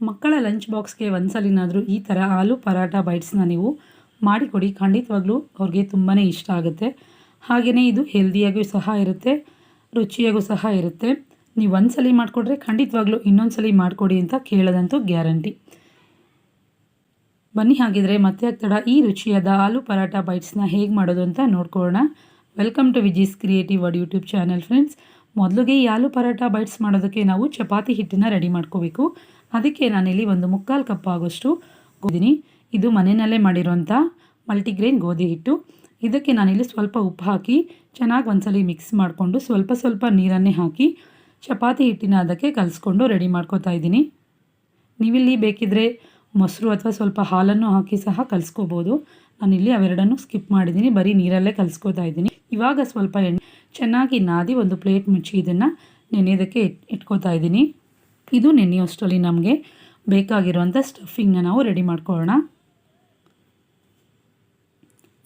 ಮಕ್ಕಳ ಲಂಚ್ ಬಾಕ್ಸ್ಗೆ ಒಂದ್ಸಲಿನಾದರೂ ಈ ಥರ ಆಲೂ ಪರಾಟ ಬೈಟ್ಸ್ನ ನೀವು ಮಾಡಿಕೊಡಿ. ಖಂಡಿತವಾಗ್ಲೂ ಅವ್ರಿಗೆ ತುಂಬಾ ಇಷ್ಟ ಆಗುತ್ತೆ. ಹಾಗೆಯೇ ಇದು ಹೆಲ್ದಿಯಾಗೂ ಸಹ ಇರುತ್ತೆ, ರುಚಿಯಾಗೂ ಸಹ ಇರುತ್ತೆ. ನೀವು ಒಂದ್ಸಲಿ ಮಾಡಿಕೊಟ್ರೆ ಖಂಡಿತವಾಗ್ಲೂ ಇನ್ನೊಂದ್ಸಲಿ ಮಾಡಿಕೊಡಿ ಅಂತ ಕೇಳೋದಂತೂ ಗ್ಯಾರಂಟಿ. ಬನ್ನಿ ಹಾಗಿದ್ರೆ ಮತ್ತೆ ಆಗ್ತಡ ಈ ರುಚಿಯಾದ ಆಲೂ ಪರಾಟ ಬೈಟ್ಸ್ನ ಹೇಗೆ ಮಾಡೋದು ಅಂತ ನೋಡ್ಕೊಳ್ಳೋಣ. Welcome to Viji's creative world YouTube channel friends ಮೊದಲಿಗೆ ಈ ಆಲೂ ಪರೋಟ ಬೈಟ್ಸ್ ಮಾಡೋದಕ್ಕೆ ನಾವು ಚಪಾತಿ ಹಿಟ್ಟನ್ನು ರೆಡಿ ಮಾಡ್ಕೋಬೇಕು. ಅದಕ್ಕೆ ನಾನಿಲ್ಲಿ ಒಂದು ಮುಕ್ಕಾಲು ಕಪ್ ಆಗೋಷ್ಟು ಗೋಧಿನಿ, ಇದು ಮನೆಯಲ್ಲೇ ಮಾಡಿರೋಂಥ ಮಲ್ಟಿಗ್ರೇನ್ ಗೋಧಿ ಹಿಟ್ಟು. ಇದಕ್ಕೆ ನಾನಿಲ್ಲಿ ಸ್ವಲ್ಪ ಉಪ್ಪು ಹಾಕಿ ಚೆನ್ನಾಗಿ ಒಂದ್ಸಲಿ ಮಿಕ್ಸ್ ಮಾಡಿಕೊಂಡು ಸ್ವಲ್ಪ ಸ್ವಲ್ಪ ನೀರನ್ನೇ ಹಾಕಿ ಚಪಾತಿ ಹಿಟ್ಟಿನ ಅದಕ್ಕೆ ಕಲಿಸ್ಕೊಂಡು ರೆಡಿ ಮಾಡ್ಕೋತಾ ಇದ್ದೀನಿ. ನೀವಿಲ್ಲಿ ಬೇಕಿದ್ರೆ ಮೊಸರು ಅಥವಾ ಸ್ವಲ್ಪ ಹಾಲನ್ನು ಹಾಕಿ ಸಹ ಕಲಿಸ್ಕೋಬೋದು. ನಾನಿಲ್ಲಿ ಅವೆರಡನ್ನು ಸ್ಕಿಪ್ ಮಾಡಿದ್ದೀನಿ. ಬರೀ ನೀರಲ್ಲೇ ಕಲಿಸ್ಕೋತಾ ಇದ್ದೀನಿ. ಇವಾಗ ಸ್ವಲ್ಪ ಎಣ್ಣೆ ಚೆನ್ನಾಗಿ ನಾದಿ ಒಂದು ಪ್ಲೇಟ್ ಮುಚ್ಚಿ ಇದನ್ನು ನೆನೆಯೋದಕ್ಕೆ ಇಟ್ ಇಟ್ಕೋತಾ ಇದ್ದೀನಿ. ಇದು ನೆನೆಯೋಷ್ಟರಲ್ಲಿ ನಮಗೆ ಬೇಕಾಗಿರುವಂಥ ಸ್ಟಫಿಂಗ್ನ ನಾವು ರೆಡಿ ಮಾಡ್ಕೊಳ್ಳೋಣ.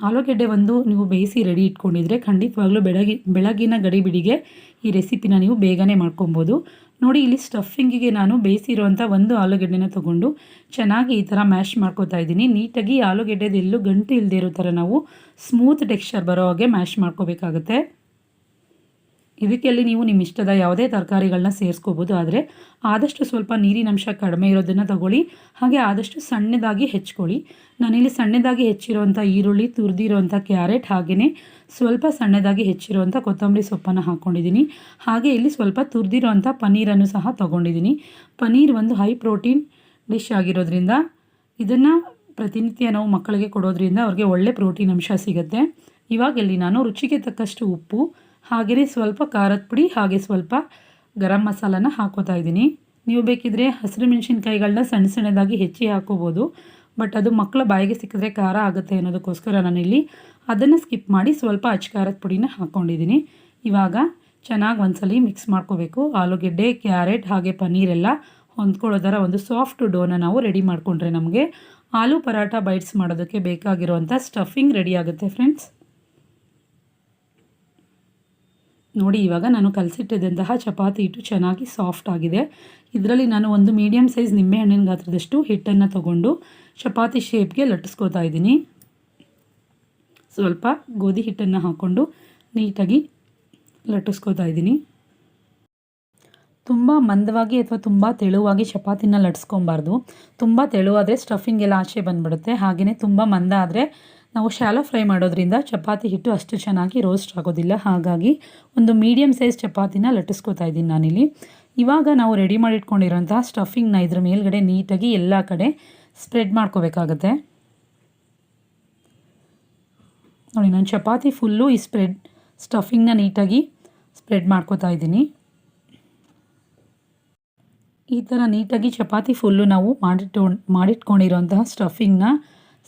ಆಲೂಗೆಡ್ಡೆ ಒಂದು ನೀವು ಬೇಯಿಸಿ ರೆಡಿ ಇಟ್ಕೊಂಡಿದ್ರೆ ಖಂಡಿತವಾಗ್ಲೂ ಬೆಳಗಿ ಬೆಳಗಿನ ಗಡಿಬಿಡಿಗೆ ಈ ರೆಸಿಪಿನ ನೀವು ಬೇಗನೆ ಮಾಡ್ಕೊಬೋದು. ನೋಡಿ, ಇಲ್ಲಿ ಸ್ಟಫಿಂಗಿಗೆ ನಾನು ಬೇಯಿಸಿರುವಂಥ ಒಂದು ಆಲೂಗೆಡ್ಡೆನ ತೊಗೊಂಡು ಚೆನ್ನಾಗಿ ಈ ಥರ ಮ್ಯಾಶ್ ಮಾಡ್ಕೋತಾ ಇದ್ದೀನಿ. ನೀಟಾಗಿ ಆಲೂಗೆಡ್ಡೆದೆಲ್ಲೂ ಗಂಟು ಇಲ್ಲದೆ ಇರೋ ಥರ ನಾವು ಸ್ಮೂತ್ ಟೆಕ್ಸ್ಚರ್ ಬರೋ ಹಾಗೆ ಮ್ಯಾಶ್ ಮಾಡ್ಕೋಬೇಕಾಗತ್ತೆ. ಇದಕ್ಕೆಲ್ಲಿ ನೀವು ನಿಮ್ಮ ಇಷ್ಟದ ಯಾವುದೇ ತರಕಾರಿಗಳನ್ನ ಸೇರಿಸ್ಕೋಬೋದು. ಆದರೆ ಆದಷ್ಟು ಸ್ವಲ್ಪ ನೀರಿನಂಶ ಕಡಿಮೆ ಇರೋದನ್ನು ತಗೊಳ್ಳಿ. ಹಾಗೆ ಆದಷ್ಟು ಸಣ್ಣದಾಗಿ ಹೆಚ್ಕೊಳ್ಳಿ. ನಾನಿಲ್ಲಿ ಸಣ್ಣದಾಗಿ ಹೆಚ್ಚಿರುವಂಥ ಈರುಳ್ಳಿ, ತುರಿದಿರುವಂಥ ಕ್ಯಾರೆಟ್ ಹಾಗೆಯೇ ಸ್ವಲ್ಪ ಸಣ್ಣದಾಗಿ ಹೆಚ್ಚಿರುವಂಥ ಕೊತ್ತಂಬರಿ ಸೊಪ್ಪನ್ನು ಹಾಕ್ಕೊಂಡಿದ್ದೀನಿ ಹಾಗೆ ಇಲ್ಲಿ ಸ್ವಲ್ಪ ತುರಿದಿರುವಂಥ ಪನ್ನೀರನ್ನು ಸಹ ತೊಗೊಂಡಿದ್ದೀನಿ. ಪನ್ನೀರ್ ಒಂದು ಹೈ ಪ್ರೋಟೀನ್ ಡಿಶ್ ಆಗಿರೋದ್ರಿಂದ ಇದನ್ನು ಪ್ರತಿನಿತ್ಯ ನಾವು ಮಕ್ಕಳಿಗೆ ಕೊಡೋದ್ರಿಂದ ಅವ್ರಿಗೆ ಒಳ್ಳೆ ಪ್ರೋಟೀನ್ ಅಂಶ ಸಿಗುತ್ತೆ. ಇವಾಗ ಇಲ್ಲಿ ನಾನು ರುಚಿಗೆ ತಕ್ಕಷ್ಟು ಉಪ್ಪು ಹಾಗೆಯೇ ಸ್ವಲ್ಪ ಖಾರದ ಪುಡಿ, ಹಾಗೆ ಸ್ವಲ್ಪ ಗರಂ ಮಸಾಲನ ಹಾಕೋತಾ ಇದ್ದೀನಿ. ನೀವು ಬೇಕಿದ್ರೆ ಹಸಿರು ಮೆಣಸಿನ್ಕಾಯಿಗಳನ್ನ ಸಣ್ಣ ಸಣ್ಣದಾಗಿ ಹೆಚ್ಚಿ ಹಾಕೋಬೋದು, ಬಟ್ ಅದು ಮಕ್ಕಳ ಬಾಯಿಗೆ ಸಿಕ್ಕಿದ್ರೆ ಖಾರ ಆಗುತ್ತೆ ಅನ್ನೋದಕ್ಕೋಸ್ಕರ ನಾನಿಲ್ಲಿ ಅದನ್ನು ಸ್ಕಿಪ್ ಮಾಡಿ ಸ್ವಲ್ಪ ಅಚ್ಚ ಖಾರದ ಪುಡಿನ ಹಾಕ್ಕೊಂಡಿದ್ದೀನಿ ಇವಾಗ ಚೆನ್ನಾಗಿ ಒಂದ್ಸಲಿ ಮಿಕ್ಸ್ ಮಾಡ್ಕೋಬೇಕು. ಆಲೂಗೆಡ್ಡೆ, ಕ್ಯಾರೆಟ್, ಹಾಗೆ ಪನ್ನೀರೆಲ್ಲ ಹೊಂದ್ಕೊಳ್ಳೋ ಥರ ಒಂದು ಸಾಫ್ಟ್ ಡೋನ ನಾವು ರೆಡಿ ಮಾಡಿಕೊಂಡ್ರೆ ನಮಗೆ ಆಲೂ ಪರಾಟ ಬೈಟ್ಸ್ ಮಾಡೋದಕ್ಕೆ ಬೇಕಾಗಿರುವಂಥ ಸ್ಟಫಿಂಗ್ ರೆಡಿ ಆಗುತ್ತೆ ಫ್ರೆಂಡ್ಸ್. ನೋಡಿ, ಇವಾಗ ನಾನು ಕಲಸಿಟ್ಟಿದ್ದಂತಹ ಚಪಾತಿ ಹಿಟ್ಟು ಚೆನ್ನಾಗಿ ಸಾಫ್ಟ್ ಆಗಿದೆ. ಇದರಲ್ಲಿ ನಾನು ಒಂದು ಮೀಡಿಯಮ್ ಸೈಜ್ ನಿಂಬೆಹಣ್ಣಿನ ಗಾತ್ರದಷ್ಟು ಹಿಟ್ಟನ್ನು ತಗೊಂಡು ಚಪಾತಿ ಶೇಪ್ಗೆ ಲಟ್ಟಿಸ್ಕೋತಾ ಇದ್ದೀನಿ. ಸ್ವಲ್ಪ ಗೋಧಿ ಹಿಟ್ಟನ್ನು ಹಾಕ್ಕೊಂಡು ನೀಟಾಗಿ ಲಟ್ಟಿಸ್ಕೋತಾ ಇದ್ದೀನಿ. ತುಂಬ ಮಂದವಾಗಿ ಅಥವಾ ತುಂಬ ತೆಳುವಾಗಿ ಚಪಾತಿನ ಲಟ್ಸ್ಕೊಬಾರ್ದು ತುಂಬ ತೆಳುವಾದರೆ ಸ್ಟಫಿಂಗ್ ಎಲ್ಲ ಆಚೆ ಬಂದುಬಿಡುತ್ತೆ. ಹಾಗೆಯೇ ತುಂಬ ಮಂದ ಆದರೆ ನಾವು ಶಾಲೋ ಫ್ರೈ ಮಾಡೋದ್ರಿಂದ ಚಪಾತಿ ಹಿಟ್ಟು ಅಷ್ಟು ಚೆನ್ನಾಗಿ ರೋಸ್ಟ್ ಆಗೋದಿಲ್ಲ. ಹಾಗಾಗಿ ಒಂದು ಮೀಡಿಯಮ್ ಸೈಜ್ ಚಪಾತಿನ ಲಟ್ಟಿಸ್ಕೋತಾ ಇದ್ದೀನಿ ನಾನಿಲ್ಲಿ. ಇವಾಗ ನಾವು ರೆಡಿ ಮಾಡಿಟ್ಕೊಂಡಿರೋಂತಹ ಸ್ಟಫಿಂಗ್ನ ಇದ್ರ ಮೇಲ್ಗಡೆ ನೀಟಾಗಿ ಎಲ್ಲ ಕಡೆ ಸ್ಪ್ರೆಡ್ ಮಾಡ್ಕೋಬೇಕಾಗತ್ತೆ. ನೋಡಿ, ನಾನು ಚಪಾತಿ ಫುಲ್ಲು ಈ ಸ್ಪ್ರೆಡ್ ಸ್ಟಫಿಂಗ್ನ ನೀಟಾಗಿ ಸ್ಪ್ರೆಡ್ ಮಾಡ್ಕೋತಾ ಇದ್ದೀನಿ. ಈ ಥರ ನೀಟಾಗಿ ಚಪಾತಿ ಫುಲ್ಲು ನಾವು ಮಾಡಿಟ್ಟು, ಮಾಡಿಟ್ಕೊಂಡಿರೋಂತಹ ಸ್ಟಫಿಂಗ್ನ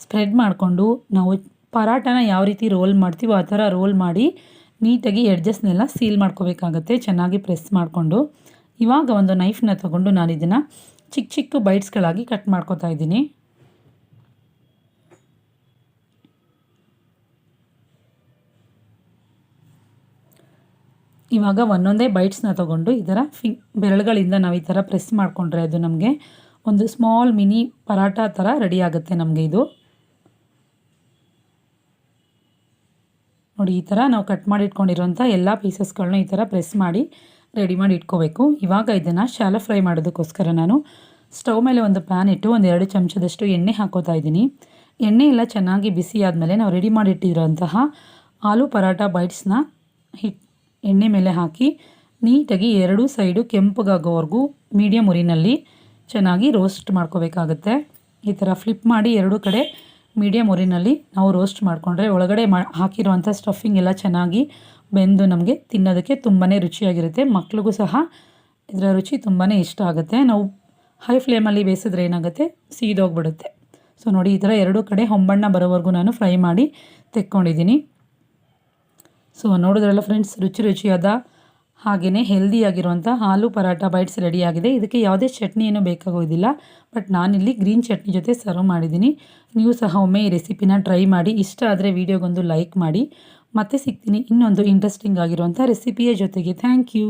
ಸ್ಪ್ರೆಡ್ ಮಾಡಿಕೊಂಡು ನಾವು ಪರಾಟನ ಯಾವ ರೀತಿ ರೋಲ್ ಮಾಡ್ತೀವೋ ಆ ಥರ ರೋಲ್ ಮಾಡಿ ನೀಟಾಗಿ ಎಡ್ಜಸ್ನೆಲ್ಲ ಸೀಲ್ ಮಾಡ್ಕೋಬೇಕಾಗತ್ತೆ, ಚೆನ್ನಾಗಿ ಪ್ರೆಸ್ ಮಾಡಿಕೊಂಡು. ಇವಾಗ ಒಂದು ನೈಫ್ನ ತಗೊಂಡು ನಾನು ಇದನ್ನು ಚಿಕ್ಕ ಚಿಕ್ಕ ಬೈಟ್ಸ್ಗಳಾಗಿ ಕಟ್ ಮಾಡ್ಕೋತಾ ಇದ್ದೀನಿ. ಇವಾಗ ಒಂದೊಂದೇ ಬೈಟ್ಸ್ನ ತೊಗೊಂಡು ಈ ಥರ ಫಿ, ಬೆರಳುಗಳಿಂದ ನಾವು ಈ ಥರ ಪ್ರೆಸ್ ಮಾಡಿಕೊಂಡ್ರೆ ಅದು ನಮಗೆ ಒಂದು ಸ್ಮಾಲ್ ಮಿನಿ ಪರಾಟ ಥರ ರೆಡಿ ಆಗುತ್ತೆ ನಮಗೆ ಇದು. ನೋಡಿ, ಈ ಥರ ನಾವು ಕಟ್ ಮಾಡಿ ಇಟ್ಕೊಂಡಿರೋಂಥ ಎಲ್ಲ ಪೀಸಸ್ಗಳನ್ನ ಈ ಥರ ಪ್ರೆಸ್ ಮಾಡಿ ರೆಡಿ ಮಾಡಿ ಇಟ್ಕೋಬೇಕು. ಇವಾಗ ಇದನ್ನು ಶಾಲ ಫ್ರೈ ಮಾಡೋದಕ್ಕೋಸ್ಕರ ನಾನು ಸ್ಟವ್ ಮೇಲೆ ಒಂದು ಪ್ಯಾನ್ ಇಟ್ಟು ಒಂದು ಎರಡು ಚಮಚದಷ್ಟು ಎಣ್ಣೆ ಹಾಕೋತಾ ಇದ್ದೀನಿ. ಎಣ್ಣೆ ಎಲ್ಲ ಚೆನ್ನಾಗಿ ಬಿಸಿ ಆದಮೇಲೆ ನಾವು ರೆಡಿ ಮಾಡಿಟ್ಟಿರೋಂತಹ ಆಲೂ ಪರಾಟ ಬೈಟ್ಸ್ನ ಹಿಟ್ ಎಣ್ಣೆ ಮೇಲೆ ಹಾಕಿ ನೀಟಾಗಿ ಎರಡೂ ಸೈಡು ಕೆಂಪಗಾಗೋವರೆಗೂ ಮೀಡಿಯಮ್ ಉರಿನಲ್ಲಿ ಚೆನ್ನಾಗಿ ರೋಸ್ಟ್ ಮಾಡ್ಕೋಬೇಕಾಗತ್ತೆ. ಈ ಥರ ಫ್ಲಿಪ್ ಮಾಡಿ ಎರಡೂ ಕಡೆ ಮೀಡಿಯಮ್ ಒರಿನಲ್ಲಿ ನಾವು ರೋಸ್ಟ್ ಮಾಡಿಕೊಂಡ್ರೆ ಒಳಗಡೆ ಮಾ, ಹಾಕಿರುವಂಥ ಸ್ಟಫಿಂಗ್ ಎಲ್ಲ ಚೆನ್ನಾಗಿ ಬೆಂದು ನಮಗೆ ತಿನ್ನೋದಕ್ಕೆ ತುಂಬಾ ರುಚಿಯಾಗಿರುತ್ತೆ. ಮಕ್ಳಿಗೂ ಸಹ ಇದರ ರುಚಿ ತುಂಬಾ ಇಷ್ಟ ಆಗುತ್ತೆ. ನಾವು ಹೈ ಫ್ಲೇಮಲ್ಲಿ ಬೇಯಿಸಿದ್ರೆ ಏನಾಗುತ್ತೆ? ಸೀದೋಗ್ಬಿಡುತ್ತೆ ಸೊ ನೋಡಿ, ಈ ಥರ ಎರಡೂ ಕಡೆ ಹೊಂಬಣ್ಣ ಬರೋವರೆಗೂ ನಾನು ಫ್ರೈ ಮಾಡಿ ತೆಕ್ಕೊಂಡಿದ್ದೀನಿ. ಸೊ ನೋಡಿದ್ರಲ್ಲ ಫ್ರೆಂಡ್ಸ್ ರುಚಿ ರುಚಿಯಾದ ಹಾಗೆಯೇ ಹೆಲ್ದಿಯಾಗಿರುವಂಥ ಹಾಲು ಪರಾಟ ಬೈಟ್ಸ್ ರೆಡಿಯಾಗಿದೆ ಇದಕ್ಕೆ ಯಾವುದೇ ಚಟ್ನಿ ಏನೂ ಬೇಕಾಗೋದಿಲ್ಲ. ಬಟ್ ನಾನಿಲ್ಲಿ ಗ್ರೀನ್ ಚಟ್ನಿ ಜೊತೆ ಸರ್ವ್ ಮಾಡಿದ್ದೀನಿ. ನೀವು ಸಹ ಒಮ್ಮೆ ಈ ರೆಸಿಪಿನ ಟ್ರೈ ಮಾಡಿ, ಇಷ್ಟ ಆದರೆ ವೀಡಿಯೋಗೊಂದು ಲೈಕ್ ಮಾಡಿ. ಮತ್ತೆ ಸಿಗ್ತೀನಿ ಇನ್ನೊಂದು ಇಂಟ್ರೆಸ್ಟಿಂಗ್ ಆಗಿರುವಂಥ ರೆಸಿಪಿಯ ಜೊತೆಗೆ. Thank you